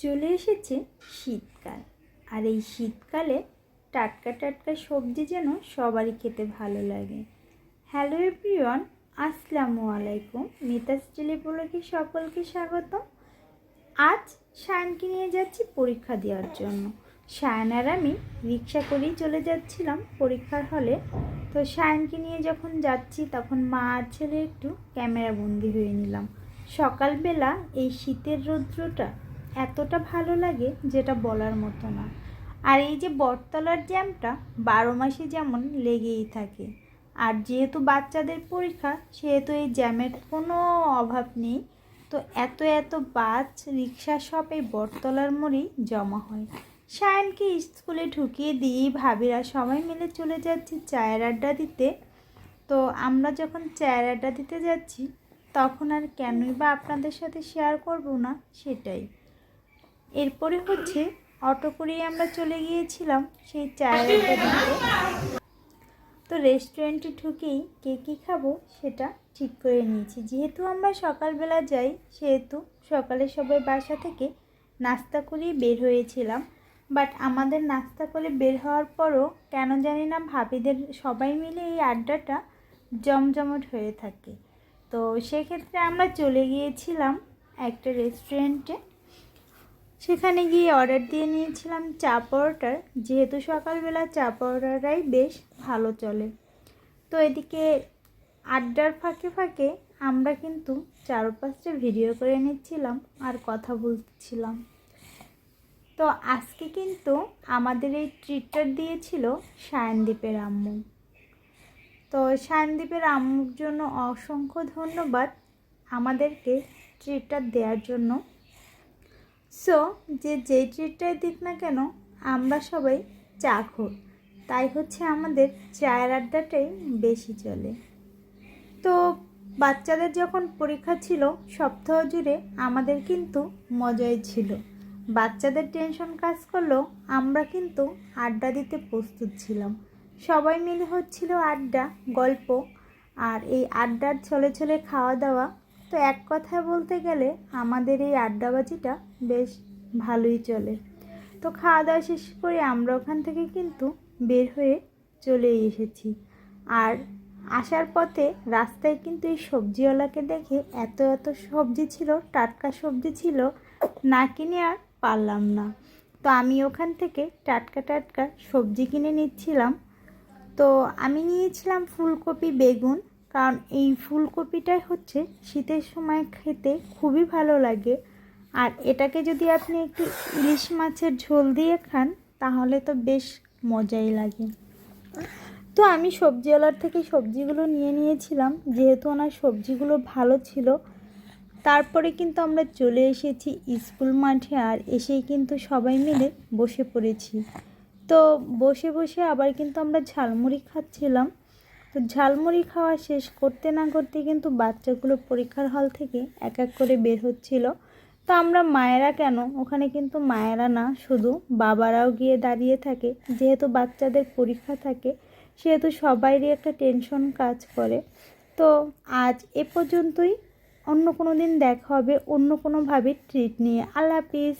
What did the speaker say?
চলে এসেছে শীতকাল। আর এই শীতকালে টাটকা টাটকা সবজি যেন সবারই খেতে ভালো লাগে। হ্যালো এভরিওয়ান আসসালামু আলাইকুম। মিতাস টেলিপুলকে সকলকে স্বাগত আজ সায়নকে নিয়ে যাচ্ছি পরীক্ষা দেওয়ার জন্য। সায়ন আর আমি রিক্সা করেই চলে যাচ্ছিলাম পরীক্ষার হলে। তো সায়নকে নিয়ে যখন যাচ্ছি তখন মা আর ছেলে একটু ক্যামেরা বন্দি হয়ে নিলাম। সকালবেলা এই শীতের রৌদ্রটা এতটা ভালো লাগে যেটা বলার মতো না। আর এই যে বটতলার জ্যামটা বারো মাসে যেমন লেগেই থাকে। আর যেহেতু বাচ্চাদের পরীক্ষা, সেহেতু এই জ্যামের কোনো অভাব নেই। তো এত এত বাস, রিক্সা সব এই বটতলার মোড়েই জমা হয়। সায়নকে স্কুলে ঢুকিয়ে দিয়েই ভাবিরা সবাই মিলে চলে যাচ্ছি চায়ের আড্ডা দিতে। তো আমরা যখন চায়ের আড্ডা দিতে যাচ্ছি, তখন আর কেনই বা আপনাদের সাথে শেয়ার করব না, সেটাই। এরপরে হচ্ছে অটো করেই আমরা চলে গিয়েছিলাম সেই চায়ের তো রেস্টুরেন্টে ঢুকেই কে কী খাব সেটা ঠিক করে নিয়েছি। যেহেতু আমরা সকালবেলা যাই সেহেতু সকালে সবাই বাসা থেকে নাস্তা করেই বের হয়েছিলাম। বাট আমাদের নাস্তা করে বের হওয়ার পরও কেন জানি না ভাবিদের সবাই মিলে এই আড্ডাটা জমজমট হয়ে থাকে। তো সেক্ষেত্রে আমরা চলে গিয়েছিলাম একটা রেস্টুরেন্টে সেখানে গিয়ে অর্ডার দিয়ে নিয়েছিলাম চা পরোটার যেহেতু সকালবেলা চা পরোটাটাই বেশ ভালো চলে। তো এদিকে আড্ডার ফাঁকে ফাঁকে আমরা কিন্তু চার পাঁচটা ভিডিও করে নিচ্ছিলাম আর কথা বলছিলাম। তো আজকে কিন্তু আমাদের এই ট্রিটটা দিয়েছিল সায়নদীপের আম্মু। তো সায়নদীপের আম্মুর জন্য অসংখ্য ধন্যবাদ আমাদেরকে ট্রিটটা দেওয়ার জন্য। সো যে যেই ট্রিটটাই দিক না কেন, আমরা সবাই চা খোর তাই হচ্ছে আমাদের চায়ের আড্ডাটাই বেশি চলে। তো বাচ্চাদের যখন পরীক্ষা ছিল, সপ্তাহ জুড়ে আমাদের কিন্তু মজাই ছিল। বাচ্চাদের টেনশন কাজ করলেও আমরা কিন্তু আড্ডা দিতে প্রস্তুত ছিলাম। সবাই মিলে হচ্ছিল আড্ডা, গল্প, আর এই আড্ডার ছলে ছলে খাওয়া দাওয়া তো এক কথায় বলতে গেলে আমাদের এই আড্ডাবাজিটা বেশ ভালোই চলে। তো খাওয়া দাওয়া শেষ করে আমরা ওখান থেকে কিন্তু বের হয়ে চলে এসেছি। আর আসার পথে রাস্তায় কিন্তু এই সবজিওয়ালাকে দেখে এত এত সবজি ছিল, টাটকা সবজি ছিল, না কিনে আর পারলাম না। তো আমি ওখান থেকে টাটকা টাটকা সবজি কিনে নিচ্ছিলাম। তো আমি নিয়েছিলাম ফুলকপি, বেগুন কারণ এই ফুলকপিটাই হচ্ছে শীতের সময় খেতে খুবই ভালো লাগে। আর এটাকে যদি আপনি একটু ইলিশ মাছের ঝোল দিয়ে খান, তাহলে তো বেশ মজাই লাগে। তো আমি সবজিওয়ালার থেকে সবজিগুলো নিয়ে নিয়েছিলাম, যেহেতু ওনার সবজিগুলো ভালো ছিল। তারপরে কিন্তু আমরা চলে এসেছি স্কুল মাঠে আর এসেই কিন্তু সবাই মিলে বসে পড়েছি। তো বসে বসে আবার কিন্তু আমরা ঝালমুড়ি খাচ্ছিলাম। তো ঝালমুড়ি খাওয়া শেষ করতে না করতে কিন্তু বাচ্চাগুলো পরীক্ষার হল থেকে এক এক করে বের হচ্ছিল। তো আমরা মায়েরা কেন? ওখানে কিন্তু মায়েরা না, শুধু বাবারাও গিয়ে দাঁড়িয়ে থাকে। যেহেতু বাচ্চাদের পরীক্ষা থাকে, সেহেতু সবাইরই একটা টেনশন কাজ করে। তো আজ এ পর্যন্তই। অন্য কোনো দিন দেখা হবে, অন্য কোনোভাবে ট্রিট নিয়ে। আল্লাহ হাফিজ।